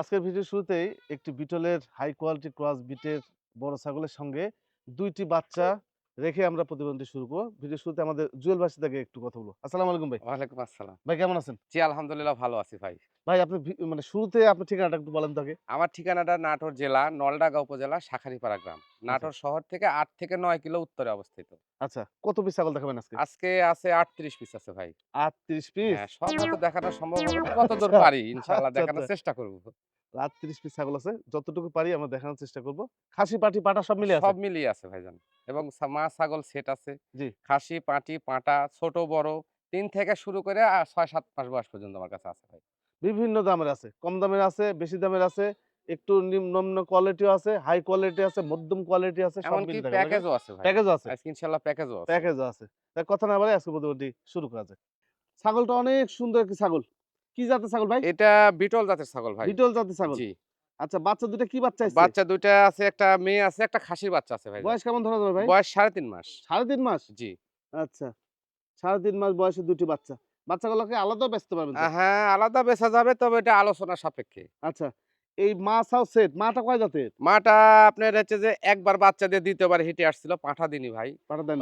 আজকের ভিডিও শুরুতেই একটি বিটলের হাই কোয়ালিটি ক্রস বিটের বড় ছাগলের সঙ্গে দুইটি বাচ্চা রেখে আমরা প্রতিবন্ধী শুরু করব। ভিডিও শুরুতে আমাদের জুয়েল ভাষী থেকে একটু কথা বলব। আসসালামু আলাইকুম ভাই। ওয়ালাইকুম আসসালাম। ভাই কেমন আছেন? জি আলহামদুলিল্লাহ ভালো আছি ভাই। ভাই আপনি মানে শুরুতে আপনার ঠিকানাটা একটু বলেন তো আগে। আমার ঠিকানাটা নাটোর জেলা নলডাঙ্গা উপজেলা শাখারিপাড়া গ্রাম। নাটোর শহর থেকে আট থেকে নয় কিলো উত্তরে অবস্থিত। আচ্ছা কত পিস ছাগল দেখাবেন আজকে? আজকে আছে আটত্রিশ পিস আছে ভাই। আটত্রিশ পিস হ্যাঁ, সব হয়তো দেখানো সম্ভব হবে না, কতদূর আচ্ছা, পারি ইনশাআল্লাহ আচ্ছা, দেখানোর আচ্ছা। চেষ্টা করব। আটত্রিশ পিস ছাগল আছে যতটুকু পারি আমরা দেখানোর চেষ্টা করব। খাসি পাটি পাটা সব মিলে সব মিলিয়ে আছে ভাইজান। এবং মা ছাগল সেট আছে। জি। খাসি পাটি পাটা ছোট বড় তিন থেকে শুরু করে আর ছয় সাত মাস বয়স পর্যন্ত আমার কাছে আছে ভাই। বিভিন্ন দামের আছে। কম দামের আছে বেশি দামের আছে একটু নিম্ন কোয়ালিটিও আছে হাই কোয়ালিটি আছে মধ্যম কোয়ালিটি আছে এমনকি মিলিয়ে? প্যাকেজও আছে ভাই। প্যাকেজও আছে? আজকে ইনশাআল্লাহ প্যাকেজও আছে। প্যাকেজও আছে। তাই কথা না বলে আজকে প্রতিবন্ধী শুরু করা যাক। ছাগলটা অনেক সুন্দর একটি ছাগল। কি জাতের ছাগল ভাই? এটা বিটল জাতের ছাগল ভাই। বিটল জাতের ছাগল। জি। আচ্ছা বাচ্চা দুটো কি বাচ্চা আছে? বাচ্চা দুইটা আছে একটা মেয়ে আছে একটা খাসির বাচ্চা আছে ভাই। বয়স কেমন ধরা যাবে ভাই? বয়স সাড়ে তিন মাস। সাড়ে তিন মাস? জি। আচ্ছা সাড়ে তিন মাস বয়সে দুটি বাচ্চা। বাচ্চাগুলোকে আলাদা ব্যস্ত পারবেন হ্যাঁ আলাদা বেচা যাবে তবে এটা আলোচনা সাপেক্ষে। আচ্ছা এই মা সাও সেট মাটা কয় জাতের? মাটা আপনার হচ্ছে যে একবার বাচ্চা দিয়ে দ্বিতীয়বার হিটে আসছিল পাঠা দিনি ভাই।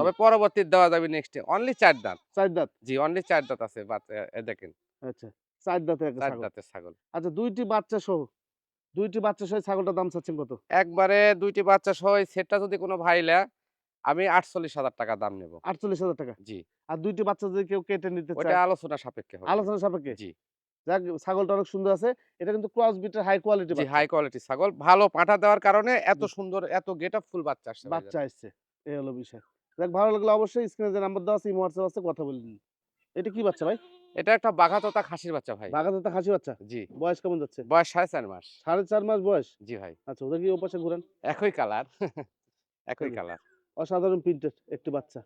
তবে পরবর্তী দেওয়া যাবে নেক্সট অনলি চার দাঁত। চার দাঁত? জি অনলি চার দাঁত আছে বাচ্চা এ দেখেন। আচ্ছা। চার দাঁতের চার ছাগল। দাঁতের ছাগল। আচ্ছা দুইটি বাচ্চা সহ দুইটি বাচ্চা সহ ছাগলটার দাম চাচ্ছেন কত? একবারে দুইটি বাচ্চা সহ সেটটা যদি কোনো ভাই নেয় আমি আটচল্লিশ হাজার টাকা দাম নেব। আটচল্লিশ হাজার টাকা? জি। আর দুইটি বাচ্চা যদি কেউ কেটে নিতে চায়? আলোচনা সাপেক্ষে আলোচনা সাপেক্ষে? জি। যাক ছাগলটা অনেক সুন্দর আছে। এটা কিন্তু ক্রস বিটের হাই কোয়ালিটি জি হাই কোয়ালিটি ছাগল। ভালো পাঠা দেওয়ার কারণে এত সুন্দর এত গেট আপ ফুল বাচ্চা আসছে বাচ্চা আসছে। এই হলো বিষয়। দেখ ভালো লাগলে অবশ্যই। স্ক্রিনে যে নাম্বার দেওয়া আছে ইমো হোয়াটসঅ্যাপ আছে কথা বলে নিন। এটা কি বাচ্চা ভাই? এটা একটা বাঘাতোতা খাসির বাচ্চা ভাই। বাগাতে খাসির বাচ্চা? জি। বয়স কেমন যাচ্ছে? বয়স সাড়ে চার মাস। সাড়ে চার মাস বয়স? জি ভাই। আচ্ছা ওদের কি ওপাশে ঘুরেন? একই কালার। একই কালার। অসাধারণ প্রিন্টেড একটি বাচ্চা।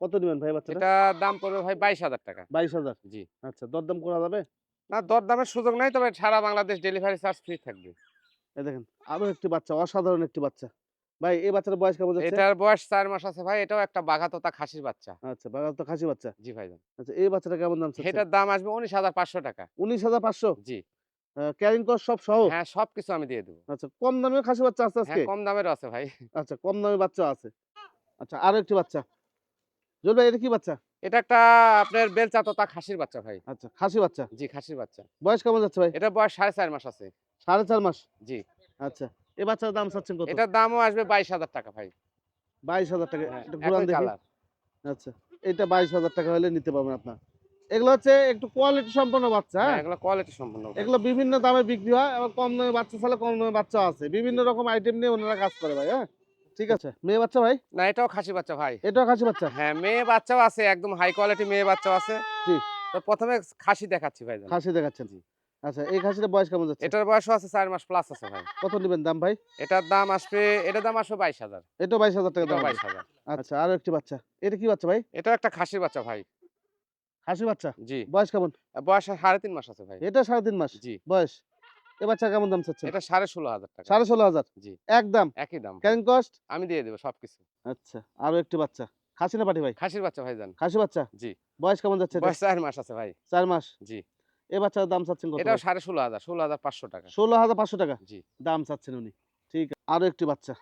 কত দিবেন ভাই বাচ্চাটা? এটা দাম পড়বে ভাই বাইশ হাজার টাকা। বাইশ হাজার? জি। আচ্ছা দরদাম করা যাবে? না দর দামের সুযোগ নাই তবে সারা বাংলাদেশ ডেলিভারি চার্জ ফ্রি থাকবে। এই দেখেন আরও একটি বাচ্চা অসাধারণ একটি বাচ্চা। ভাই এই বাচ্চাটার বয়স কেমন যাচ্ছে? এটার বয়স চার মাস আছে ভাই এটাও একটা বাঘাতোতা খাসির বাচ্চা। আচ্ছা বাগান তো খাসি বাচ্চা? জি ভাই আচ্ছা এই বাচ্চাটা কেমন দাম চাচ্ছে? এটার দাম আসবে উনিশ হাজার পাঁচশো টাকা। উনিশ হাজার পাঁচশো? জি। ক্যারিং কস্ট সব সহ? হ্যাঁ সবকিছু আমি দিয়ে দেবো। আচ্ছা কম দামে খাসি বাচ্চা আছে হ্যাঁ আজকে কম দামেরও আছে ভাই। আচ্ছা কম দামে বাচ্চা আছে। আচ্ছা আরও একটি বাচ্চা। জল ভাই এটা কি বাচ্চা? এটা একটা আপনার বেলচা তোতা খাসির বাচ্চা ভাই। আচ্ছা খাসি বাচ্চা? জি খাসির বাচ্চা। বয়স কেমন যাচ্ছে ভাই? এটা বয়স সাড়ে চার মাস আছে। সাড়ে চার মাস? জি। আচ্ছা। এই বাচ্চার দাম চাচ্ছেন কত? এটার দামও আসবে বাইশ হাজার টাকা ভাই। বাইশ হাজার টাকা। হ্যাঁ, একটু ঘুরান দেখি। আচ্ছা এটা বাইশ হাজার টাকা হলে নিতে পারবেন আপনার। এগুলো হচ্ছে একটু কোয়ালিটি সম্পন্ন বাচ্চা হ্যাঁ? এগুলো কোয়ালিটি ভাই। এগুলো বিভিন্ন দামে বিক্রি হয় আবার কম দামে বাচ্চা ছাড়া কম দামে বাচ্চা আছে। বিভিন্ন রকম আইটেম নিয়ে ওনারা কাজ করে ভাই হ্যাঁ? ঠিক আছে। মেয়ে বাচ্চা ভাই? না এটাও খাসি বাচ্চা ভাই। এটাও খাসি বাচ্চা? হ্যাঁ মেয়ে বাচ্চাও আছে একদম হাই কোয়ালিটি মেয়ে বাচ্চাও আছে। জি। তো প্রথমে খাসি দেখাচ্ছি ভাই। খাসি দেখাচ্ছেন। আচ্ছা এই খাসিটার বয়স কেমন যাচ্ছে? এটার আছে চার মাস প্লাস আছে ভাই। কত নেবেন দাম ভাই? এটার দাম আসবে এটার দাম আসবে বাইশ হাজার। এটাও বাইশ হাজার টাকা দাম এটাও হবে। বাইশ হাজার। আচ্ছা আরও একটি বাচ্চা। এটা কি বাচ্চা ভাই? এটাও একটা খাসির বাচ্চা ভাই। খাসি বাচ্চা? জি। বয়স কেমন? বয়স সাড়ে তিন মাস আছে ভাই। এটা সাড়ে তিন মাস? জি। বয়স? এ বাচ্চা কেমন দাম চাচ্ছে? এটা সাড়ে ষোলো হাজার টাকা। সাড়ে ষোলো হাজার? জি। একদম একই দাম। ক্যারিং কস্ট আমি দিয়ে দেবো সবকিছু। আচ্ছা আরও একটি বাচ্চা। খাসি না পাটি ভাই? খাসির বাচ্চা ভাই জান খাসি বাচ্চা? জি। বয়স কেমন যাচ্ছে বয়স চার মাস আছে ভাই। চার মাস? জি। এ বাচ্চার দাম চাচ্ছেন কত এটাও সাড়ে ষোলো হাজার ষোলো হাজার পাঁচশো টাকা। ষোলো হাজার পাঁচশো টাকা? জি। দাম চাচ্ছেন উনি। ঠিক আরও একটি বাচ্চা।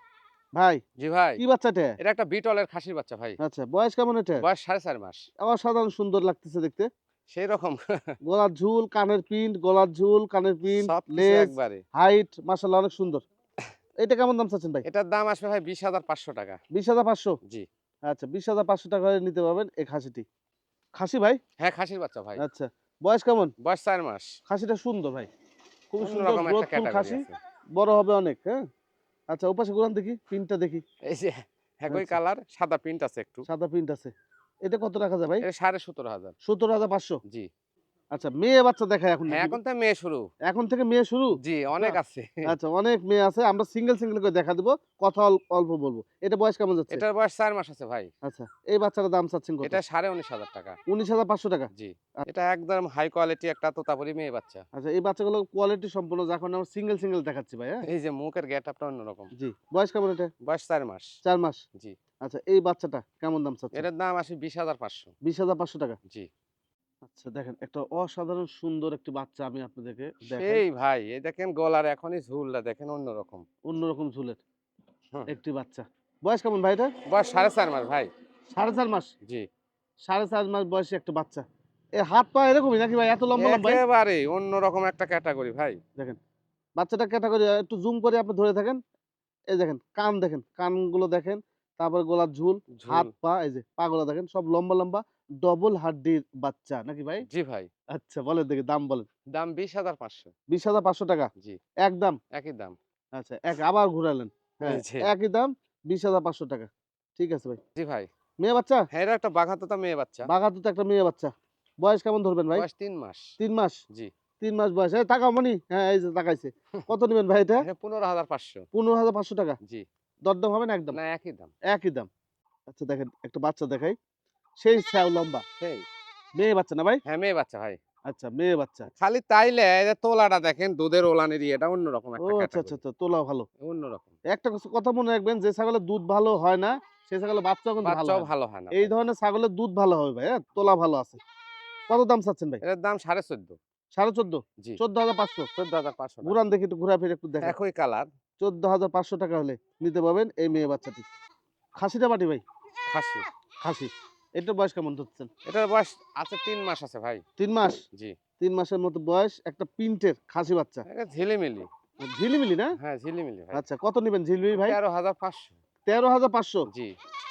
ভাই জি ভাই। কি বাচ্চাটা এটা? একটা বিটলের খাসির বাচ্চা ভাই। আচ্ছা বয়স কেমন এটা? বয়স সাড়ে চার মাস। অসাধারণ সুন্দর লাগতেছে দেখতে। সেই রকম গলার ঝুল কানের পিন গলার ঝুল কানের পিন লেজ হাইট মাসাল্লাহ অনেক সুন্দর। এটা কেমন দাম চাচ্ছেন ভাই? এটার দাম আসবে ভাই বিশ হাজার পাঁচশো টাকা। বিশ হাজার পাঁচশো? জি। আচ্ছা বিশ হাজার পাঁচশো টাকা নিতে পারবেন এই খাসিটি। খাসি ভাই? হ্যাঁ খাসির বাচ্চা ভাই। আচ্ছা। বয়স কেমন? বয়স চার মাস। খাসিটা সুন্দর ভাই। খুব সুন্দর গ্রোথফুল খাসি। বড় হবে অনেক হ্যাঁ? আচ্ছা ওপাশে গোলাম দেখি পিনটা দেখি। এই যে একই আচ্ছা। কালার সাদা প্রিন্ট আছে একটু। সাদা প্রিন্ট আছে। এটা কত রাখা যায় ভাই? সাড়ে সতেরো হাজার। সতেরো হাজার পাঁচশো? জি। আচ্ছা মেয়ে বাচ্চা দেখায় এখন এখন তো মেয়ে শুরু। এখন থেকে মেয়ে শুরু? জি অনেক আছে। আচ্ছা অনেক মেয়ে আছে। আমরা সিঙ্গেল সিঙ্গেল করে দেখা দিব। কথা অল্প বলব। এটা বয়স কেমন যাচ্ছে? এটার বয়স চার মাস আছে ভাই। আচ্ছা এই বাচ্চাটার দাম চাচ্ছেন কত? এটা সাড়ে উনিশ হাজার টাকা। উনিশ হাজার পাঁচশো টাকা? জি। এটা একদম হাই কোয়ালিটি একটা তোতাপুরি মেয়ে বাচ্চা। আচ্ছা এই বাচ্চাগুলো কোয়ালিটি সম্পূর্ণ যখন আমরা সিঙ্গেল সিঙ্গেল দেখাচ্ছি ভাই হ্যাঁ? এই যে মুখের গেট আপটা অন্যরকম। জি। বয়স কেমন এটা? বয়স চার মাস। চার মাস? জি। আচ্ছা এই বাচ্চাটা কেমন দাম চাচ্ছে এটার দাম আসে বিশ হাজার পাঁচশো। বিশ হাজার পাঁচশো টাকা? জি। আচ্ছা দেখেন একটা অসাধারণ সুন্দর একটি বাচ্চা আমি আপনাদেরকে সেই ভাই এই দেখেন গলার এখনই ঝুলটা দেখেন অন্যরকম। অন্যরকম ঝুলের একটি বাচ্চা। বয়স কেমন ভাই এটা? বয়স সাড়ে চার মাস ভাই। সাড়ে চার মাস? জি। সাড়ে চার মাস বয়সী একটা বাচ্চা। এ হাত পা এরকমই নাকি ভাই? এত লম্বা লম্বা? একেবারে অন্যরকম একটা ক্যাটাগরি ভাই। দেখেন বাচ্চাটা ক্যাটাগরি একটু জুম করে আপনি ধরে থাকেন। এই দেখেন কান দেখেন কানগুলো দেখেন তারপর গলার ঝুল হাত পা এই যে পাগুলো দেখেন সব লম্বা লম্বা। ডবল হাড্ডির বাচ্চা নাকি ভাই? জি ভাই। আচ্ছা বলেন দেখি দাম বলেন। দাম বিশ হাজার পাঁচশো। বিশ হাজার পাঁচশো টাকা? জি। একদম? একই দাম। আচ্ছা এক আবার ঘুরালেন। হ্যাঁ একই দাম বিশ হাজার পাঁচশো টাকা। ঠিক আছে ভাই। জি ভাই। মেয়ে বাচ্চা? হ্যাঁ এটা একটা বাঘাতোতা মেয়ে বাচ্চা। বাঘাতে তো একটা মেয়ে বাচ্চা। বয়স কেমন ধরবেন ভাই? বয়স তিন মাস। তিন মাস? জি। তিন মাস বয়স। এই টাকা মনি হ্যাঁ এই যে তাকাইছে। কত নেবেন ভাই এটা? এটা পনেরো হাজার পাঁচশো। পনেরো হাজার পাঁচশো টাকা? জি। দরদাম হবে না একদম? না একই দাম। একই দাম। আচ্ছা দেখেন একটা বাচ্চা দেখাই। সেই স্যাও লম্বা সেই। মেয়ে বাচ্চা না ভাই? হ্যাঁ মেয়ে বাচ্চা ভাই। আচ্ছা মেয়ে বাচ্চা। খালি তাইলে যে তোলাটা দেখেন দুধের ওলানের এটা অন্যরকম একটা আচ্ছা আচ্ছা আচ্ছা তোলা ভালো। অন্যরকম। একটা কথা- মনে রাখবেন যে ছাগলের দুধ ভালো হয় না সেই ছাগলের বাচ্চাও কিন্তু ভালো ভালো হয় না এই ধরনের ছাগলের দুধ ভালো হবে ভাই হ্যাঁ? তোলা ভালো আছে। কত দাম চাচ্ছেন ভাই? এটার দাম সাড়ে চোদ্দ। সাড়ে চোদ্দ? জি। চোদ্দ হাজার পাঁচশো? চোদ্দ হাজার পাঁচশো। ঘুরান দেখি একটু ঘুরা ফিরে একটু দেখেন। একই কালার। চোদ্দ হাজার পাঁচশো টাকা হলে নিতে পারবেন এই মেয়ে বাচ্চাটি। খাসিটা বাটি ভাই? খাসি। খাসি। এটার বয়স কেমন ধরছেন এটার বয়স আছে তিন মাস আছে ভাই। তিন মাস? জি। তিন মাসের মতো বয়স একটা প্রিন্টের খাসি বাচ্চা। ঝিলিমিলি। ঝিলিমিলি না? হ্যাঁ ঝিলিমিলি আচ্ছা কত নেবেন ঝিলিমিলি ভাই? তেরো হাজার পাঁচশো। তেরো হাজার পাঁচশো? জি।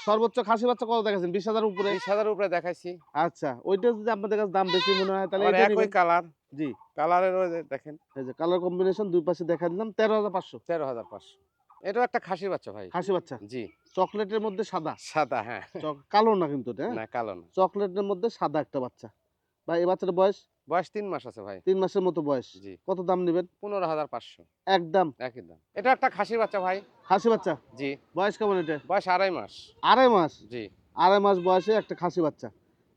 সর্বোচ্চ খাসি বাচ্চা কত দেখাচ্ছেন? বিশ হাজার উপরে? বিশ হাজার উপরে দেখাইছি। আচ্ছা ওইটা যদি আপনাদের কাছে দাম বেশি মনে হয় তাহলে একই কালার। জি। কালারের দেখেন। এই যে কালার কম্বিনেশন দুই পাশে দেখা দিলাম তেরো হাজার পাঁচশো। তেরো হাজার পাঁচশো। এটাও একটা খাসি বাচ্চা ভাই। খাসি বাচ্চা? জি। চকলেটের মধ্যে সাদা? সাদা হ্যাঁ। কালো না কিন্তু এটা হ্যাঁ? না কালো না। চকলেটের মধ্যে সাদা একটা বাচ্চা। ভাই এই বাচ্চাটার বয়স? বয়স তিন মাস আছে ভাই। তিন মাসের মতো বয়স। জি। কত দাম নেবেন? পনেরো হাজার পাঁচশো। একদম। একই দাম। এটা একটা খাসি বাচ্চা ভাই। খাসি বাচ্চা? জি। বয়স কেমন এটা? বয়স আড়াই মাস। আড়াই মাস? জি। আড়াই মাস বয়সে একটা খাসি বাচ্চা।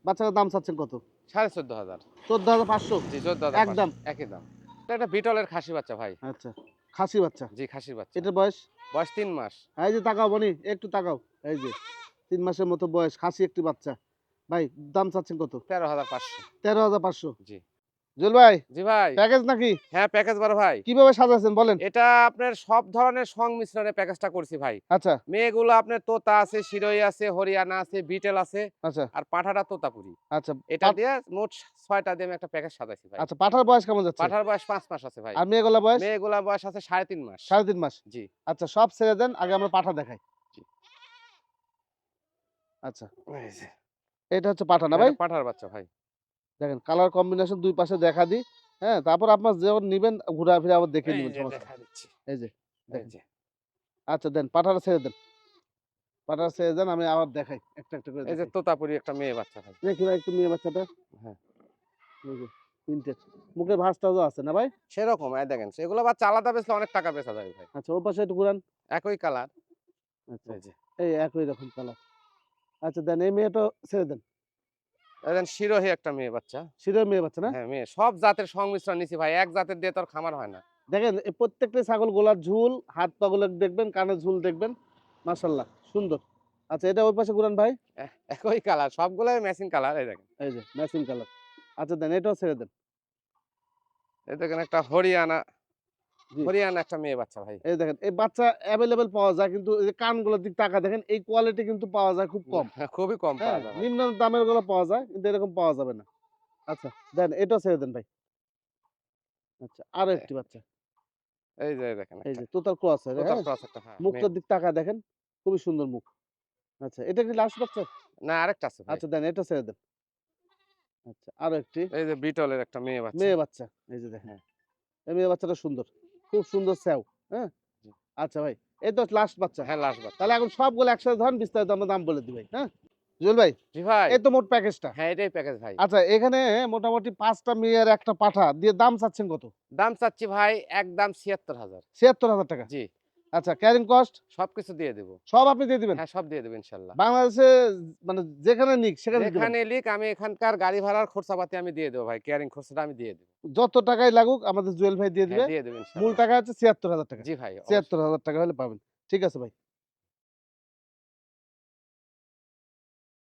বাচ্চাটার দাম চাচ্ছেন কত? সাড়ে চোদ্দ হাজার। চোদ্দ হাজার পাঁচশো? জি চোদ্দ হাজার একদম। একই দাম। এটা একটা বিটলের খাসি বাচ্চা ভাই। আচ্ছা। খাসি বাচ্চা? জি খাসির বাচ্চা। এটার বয়স? বয়স তিন মাস। এই যে তাকাও বনি একটু তাকাও। এই যে তিন মাসের মতো বয়স খাসি একটি বাচ্চা। ভাই দাম চাচ্ছেন কত? তেরো হাজার পাঁচশো। তেরো হাজার পাঁচশো। জি। জুয়েল ভাই জি ভাই। প্যাকেজ নাকি? হ্যাঁ প্যাকেজ বড় ভাই। কীভাবে সাজাচ্ছেন বলেন। এটা আপনার সব ধরনের সংমিশ্রণে প্যাকেজটা করছি ভাই। আচ্ছা। মেয়েগুলো আপনার তোতা আছে শিরোই আছে হরিয়ানা আছে বিটেল আছে আচ্ছা। আর পাঠাটা তোতাপুরি। আচ্ছা এটা দিয়ে মোট ছয়টা দিয়ে আমি একটা প্যাকেজ সাজাইছি ভাই। আচ্ছা পাঠার বয়স কেমন যাচ্ছে? পাঠার বয়স মাস আছে ভাই। আর মেয়েগুলা বয়স? মেয়েগুলা বয়স আছে সাড়ে তিন মাস। সাড়ে তিন মাস? জি। আচ্ছা সব ছেড়ে দেন আগে আমরা পাঠা দেখাই। আচ্ছা। এটা হচ্ছে পাঠা না ভাই? পাঠার বাচ্চা ভাই। দেখেন কালার কম্বিনেশন দুই পাশে দেখা দিই হ্যাঁ তারপর আপনার যখন নিবেন ঘুরা ফিরে আবার দেখে নেবেন সমস্যা। এই যে। আচ্ছা দেন পাঠাটা ছেড়ে দেন। পাঠাটা ছেড়ে দেন আমি আবার দেখাই একটা একটা করে এই যে তোতাপুরি একটা মেয়ে বাচ্চা ভাই। দেখি ভাই একটু মেয়ে বাচ্চাটা। হ্যাঁ। এই যে, তিনটে মুখে ভাঁজ টাজও আছে না ভাই? সেরকম এই দেখেন সেগুলো বাচ্চা আলাদা বেচলে অনেক টাকা বেচা যায় ভাই। আচ্ছা ওর পাশে একটু ঘুরান। একই কালার আচ্ছা এই যে। এই একই রকম কালার আচ্ছা দেন এই মেয়েটা ছেড়ে দেন। দেখেন শিরোহী একটা মেয়ে বাচ্চা। সিরিয়াল মেয়ে বাচ্চা না? হ্যাঁ মেয়ে। সব জাতের সংমিশ্রণ নিছি ভাই। এক জাতের দিয়ে তো আর খামার হয় না। দেখেন প্রত্যেকটা ছাগল গোলার ঝুল হাত পা গুলো দেখবেন কানের ঝুল দেখবেন। মাশাল্লাহ সুন্দর। আচ্ছা এটা ওই পাশে ঘুরান ভাই। একই কালার। সবগুলোই ম্যাচিং কালার এই দেখেন। এই যে ম্যাচিং কালার আচ্ছা দেন এটাও ছেড়ে দেন। এই দেখেন একটা হরিয়ানা। হরিয়ানা একটা মেয়ে বাচ্চা ভাই। এই দেখেন এই বাচ্চা অ্যাভেলেবেল পাওয়া যায় কিন্তু এই যে কানগুলোর দিক তাকা দেখেন এই কোয়ালিটি কিন্তু পাওয়া যায় খুব কম। হ্যাঁ, খুবই কম হ্যাঁ পাওয়া যায় নিম্ন দামেরগুলো পাওয়া যায় কিন্তু এরকম পাওয়া যাবে না। আচ্ছা দেন এটাও ছেড়ে দেন ভাই। আচ্ছা আরও একটি বাচ্চা। এই যে দেখেন এই যে তোতার ক্রস তোতার হ্যাঁ? একটা, হ্যাঁ, মুখটার দিক তাকা দেখেন খুবই সুন্দর মুখ। আচ্ছা এটা কি লাস্ট বাচ্চা? না আরেকটা আছে আচ্ছা দেন এটা ছেড়ে দেন। আচ্ছা আরও একটি। এই যে বিটলের একটা মেয়ে বাচ্চা। মেয়ে বাচ্চা এই যে দেখেন। এই মেয়ে বাচ্চাটা সুন্দর। খুব সুন্দর স্যাও হ্যাঁ? আচ্ছা ভাই এই তো লাস্ট বাচ্চা। হ্যাঁ লাস্ট বাচ্চা। তাহলে এখন সবগুলো একসাথে ধরেন বিস্তারিত আমরা দাম বলে দিই ভাই হ্যাঁ? জুয়েল ভাই জি ভাই। এই তো মোট প্যাকেজটা হ্যাঁ এটাই প্যাকেজ ভাই। আচ্ছা এখানে মোটামুটি পাঁচটা মেয়ের একটা পাঠা দিয়ে দাম চাচ্ছেন কত? দাম চাচ্ছি ভাই একদম ছিয়াত্তর হাজার। ছিয়াত্তর হাজার টাকা। জি। আচ্ছা ক্যারিং কস্ট সবকিছু দিয়ে দেবো। সব আপনি দিয়ে দিবেন? হ্যাঁ সব দিয়ে দেব ইনশাল্লাহ। বাংলাদেশে মানে যেখানে নিক সেখানে যেখানে লিক আমি এখানকার গাড়ি ভাড়ার খরচাপাতি আমি দিয়ে দেবো ভাই ক্যারিং খরচাটা আমি দিয়ে দেবো। যত টাকাই লাগুক আমাদের জুয়েল ভাই দিয়ে দিবে। হ্যাঁ, দিয়ে দেবেন মূল টাকা হচ্ছে ছিয়াত্তর হাজার টাকা। জি ভাই অবশ্যই। ছিয়াত্তর হাজার টাকা হলে পাবেন। ঠিক আছে ভাই।